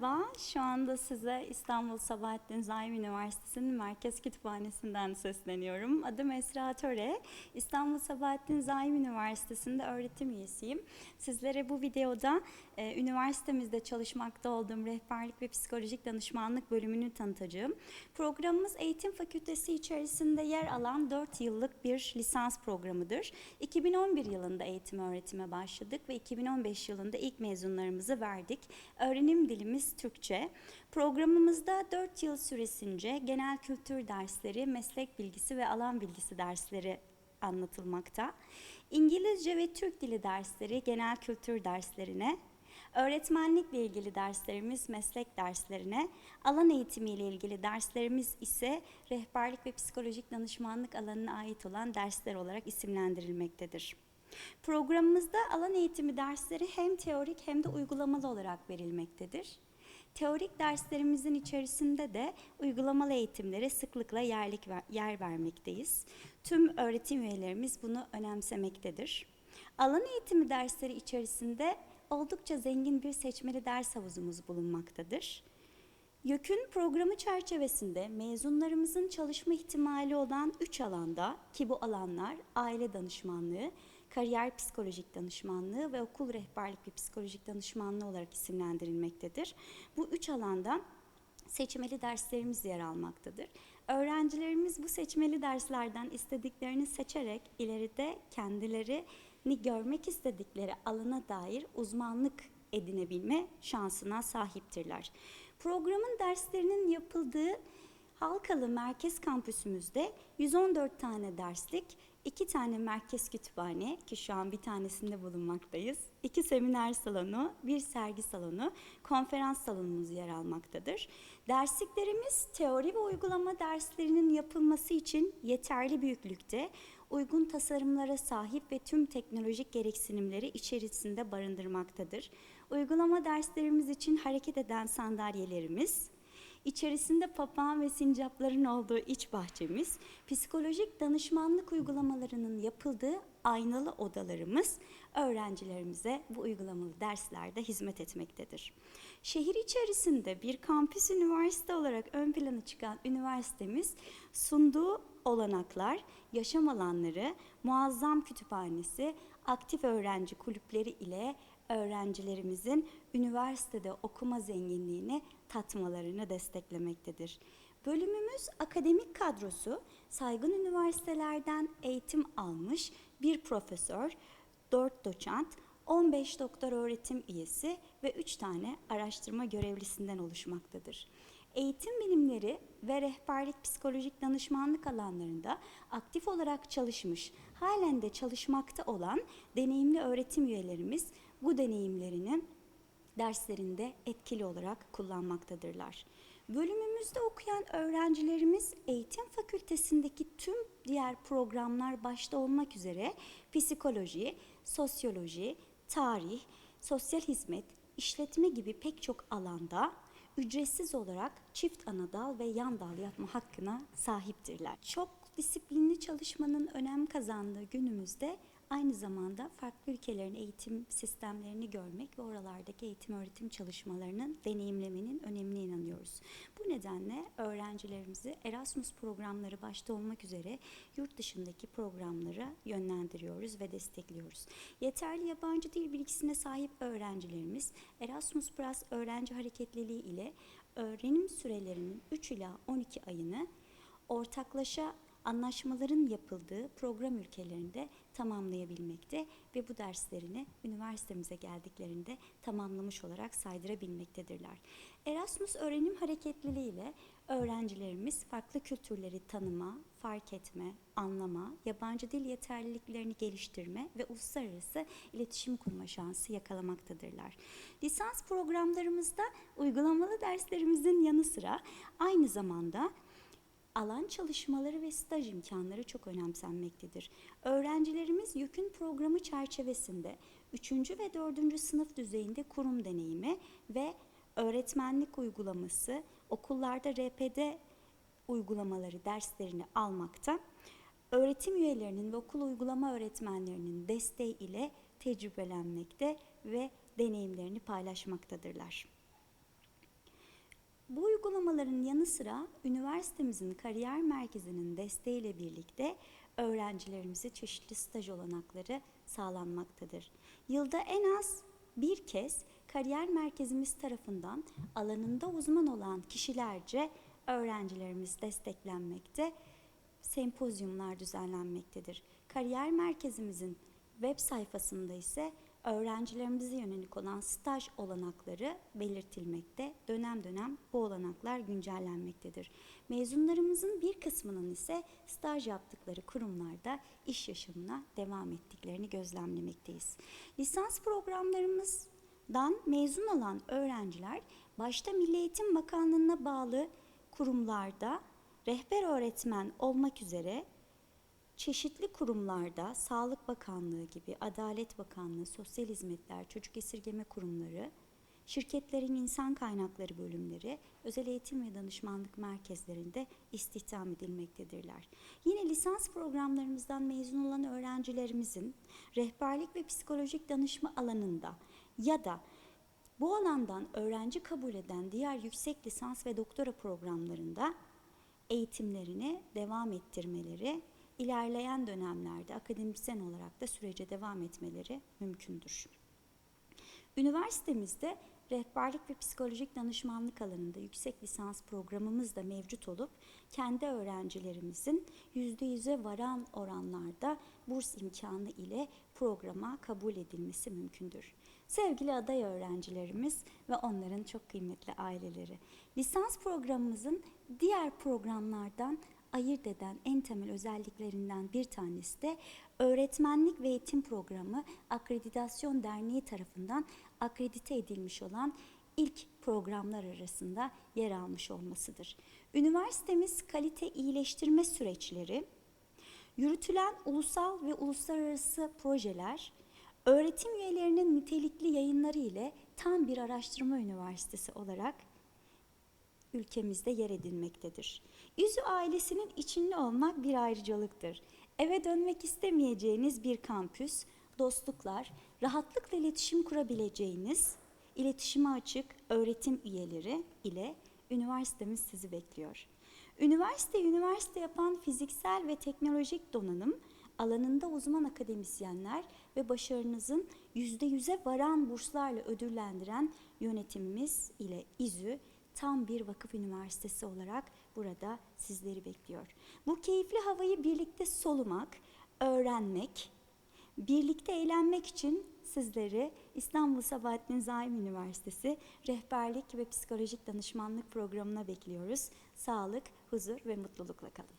Merhaba, şu anda size İstanbul Sabahattin Zaim Üniversitesi'nin Merkez Kütüphanesi'nden sesleniyorum. Adım Esra Töre, İstanbul Sabahattin Zaim Üniversitesi'nde öğretim üyesiyim. Sizlere bu videoda e, üniversitemizde çalışmakta olduğum rehberlik ve psikolojik danışmanlık bölümünü tanıtacağım. Programımız eğitim fakültesi içerisinde yer alan 4 yıllık bir lisans programıdır. 2011 yılında eğitim öğretime başladık ve 2015 yılında ilk mezunlarımızı verdik. Öğrenim dilimiz Türkçe. Programımızda 4 yıl süresince genel kültür dersleri, meslek bilgisi ve alan bilgisi dersleri anlatılmakta. İngilizce ve Türk dili dersleri genel kültür derslerine, öğretmenlikle ilgili derslerimiz meslek derslerine, alan eğitimi ile ilgili derslerimiz ise rehberlik ve psikolojik danışmanlık alanına ait olan dersler olarak isimlendirilmektedir. Programımızda alan eğitimi dersleri hem teorik hem de uygulamalı olarak verilmektedir. Teorik derslerimizin içerisinde de uygulamalı eğitimlere sıklıkla yerlik yer vermekteyiz. Tüm öğretim üyelerimiz bunu önemsemektedir. Alan eğitimi dersleri içerisinde oldukça zengin bir seçmeli ders havuzumuz bulunmaktadır. YÖK'ün programı çerçevesinde mezunlarımızın çalışma ihtimali olan 3 alanda ki bu alanlar aile danışmanlığı, kariyer psikolojik danışmanlığı ve okul rehberlik ve psikolojik danışmanlığı olarak isimlendirilmektedir. Bu üç alanda seçmeli derslerimiz yer almaktadır. Öğrencilerimiz bu seçmeli derslerden istediklerini seçerek ileride kendilerini görmek istedikleri alana dair uzmanlık edinebilme şansına sahiptirler. Programın derslerinin yapıldığı Halkalı Merkez Kampüsümüzde 114 tane derslik, 2 tane merkez kütüphane ki şu an bir tanesinde bulunmaktayız, 2 seminer salonu, bir sergi salonu, konferans salonumuz yer almaktadır. Dersliklerimiz teori ve uygulama derslerinin yapılması için yeterli büyüklükte, uygun tasarımlara sahip ve tüm teknolojik gereksinimleri içerisinde barındırmaktadır. Uygulama derslerimiz için hareket eden sandalyelerimiz, İçerisinde papağan ve sincapların olduğu iç bahçemiz, psikolojik danışmanlık uygulamalarının yapıldığı aynalı odalarımız öğrencilerimize bu uygulamalı derslerde hizmet etmektedir. Şehir içerisinde bir kampüs üniversite olarak ön plana çıkan üniversitemiz sunduğu olanaklar, yaşam alanları, muazzam kütüphanesi, aktif öğrenci kulüpleri ile öğrencilerimizin üniversitede okuma zenginliğini tatmalarını desteklemektedir. Bölümümüz akademik kadrosu saygın üniversitelerden eğitim almış bir profesör, 4 doçent, 15 doktor öğretim üyesi ve 3 tane araştırma görevlisinden oluşmaktadır. Eğitim bilimleri ve rehberlik psikolojik danışmanlık alanlarında aktif olarak çalışmış, halen de çalışmakta olan deneyimli öğretim üyelerimiz bu deneyimlerini derslerinde etkili olarak kullanmaktadırlar. Bölümümüzde okuyan öğrencilerimiz eğitim fakültesindeki tüm diğer programlar başta olmak üzere psikoloji, sosyoloji, tarih, sosyal hizmet, işletme gibi pek çok alanda ücretsiz olarak çift ana dal ve yan dal yapma hakkına sahiptirler. Çok disiplinli çalışmanın önem kazandığı günümüzde aynı zamanda farklı ülkelerin eğitim sistemlerini görmek ve oralardaki eğitim öğretim çalışmalarının deneyimlemenin önemine inanıyoruz. Bu nedenle öğrencilerimizi Erasmus programları başta olmak üzere yurt dışındaki programlara yönlendiriyoruz ve destekliyoruz. Yeterli yabancı dil bilgisine sahip öğrencilerimiz Erasmus Plus öğrenci hareketliliği ile öğrenim sürelerinin 3 ila 12 ayını ortaklaşa anlaşmaların yapıldığı program ülkelerinde tamamlayabilmekte ve bu derslerini üniversitemize geldiklerinde tamamlamış olarak saydırabilmektedirler. Erasmus öğrenim hareketliliği ile öğrencilerimiz farklı kültürleri tanıma, fark etme, anlama, yabancı dil yeterliliklerini geliştirme ve uluslararası iletişim kurma şansı yakalamaktadırlar. Lisans programlarımızda uygulamalı derslerimizin yanı sıra aynı zamanda alan çalışmaları ve staj imkanları çok önemsenmektedir. Öğrencilerimiz YÖK'ün programı çerçevesinde 3. ve 4. sınıf düzeyinde kurum deneyimi ve öğretmenlik uygulaması, okullarda RPD uygulamaları derslerini almakta. Öğretim üyelerinin ve okul uygulama öğretmenlerinin desteği ile tecrübelenmekte ve deneyimlerini paylaşmaktadırlar. Bu uygulamaların yanı sıra üniversitemizin kariyer merkezinin desteğiyle birlikte öğrencilerimize çeşitli staj olanakları sağlanmaktadır. Yılda en az bir kez kariyer merkezimiz tarafından alanında uzman olan kişilerce öğrencilerimiz desteklenmekte, sempozyumlar düzenlenmektedir. Kariyer merkezimizin web sayfasında ise öğrencilerimize yönelik olan staj olanakları belirtilmekte. Dönem dönem bu olanaklar güncellenmektedir. Mezunlarımızın bir kısmının ise staj yaptıkları kurumlarda iş yaşamına devam ettiklerini gözlemlemekteyiz. Lisans programlarımızdan mezun olan öğrenciler başta Milli Eğitim Bakanlığı'na bağlı kurumlarda rehber öğretmen olmak üzere çeşitli kurumlarda Sağlık Bakanlığı gibi, Adalet Bakanlığı, Sosyal Hizmetler, Çocuk Esirgeme Kurumları, şirketlerin insan kaynakları bölümleri, özel eğitim ve danışmanlık merkezlerinde istihdam edilmektedirler. Yine lisans programlarımızdan mezun olan öğrencilerimizin rehberlik ve psikolojik danışma alanında ya da bu alandan öğrenci kabul eden diğer yüksek lisans ve doktora programlarında eğitimlerini devam ettirmeleri, ilerleyen dönemlerde akademisyen olarak da sürece devam etmeleri mümkündür. Üniversitemizde rehberlik ve psikolojik danışmanlık alanında yüksek lisans programımız da mevcut olup kendi öğrencilerimizin %100'e varan oranlarda burs imkanı ile programa kabul edilmesi mümkündür. Sevgili aday öğrencilerimiz ve onların çok kıymetli aileleri, lisans programımızın diğer programlardan ayırt eden en temel özelliklerinden bir tanesi de Öğretmenlik ve Eğitim Programı Akreditasyon Derneği tarafından akredite edilmiş olan ilk programlar arasında yer almış olmasıdır. Üniversitemiz kalite iyileştirme süreçleri, yürütülen ulusal ve uluslararası projeler, öğretim üyelerinin nitelikli yayınları ile tam bir araştırma üniversitesi olarak ülkemizde yer edinmektedir. Yüzü ailesinin içinde olmak bir ayrıcalıktır. Eve dönmek istemeyeceğiniz bir kampüs, dostluklar, rahatlıkla iletişim kurabileceğiniz, iletişime açık öğretim üyeleri ile üniversitemiz sizi bekliyor. Üniversite üniversite yapan fiziksel ve teknolojik donanım, alanında uzman akademisyenler ve başarınızın yüzde yüze varan burslarla ödüllendiren yönetimimiz ile İZÜ tam bir vakıf üniversitesi olarak burada sizleri bekliyor. Bu keyifli havayı birlikte solumak, öğrenmek, birlikte eğlenmek için sizleri İstanbul Sabahattin Zaim Üniversitesi Rehberlik ve Psikolojik Danışmanlık Programı'na bekliyoruz. Sağlık, huzur ve mutlulukla kalın.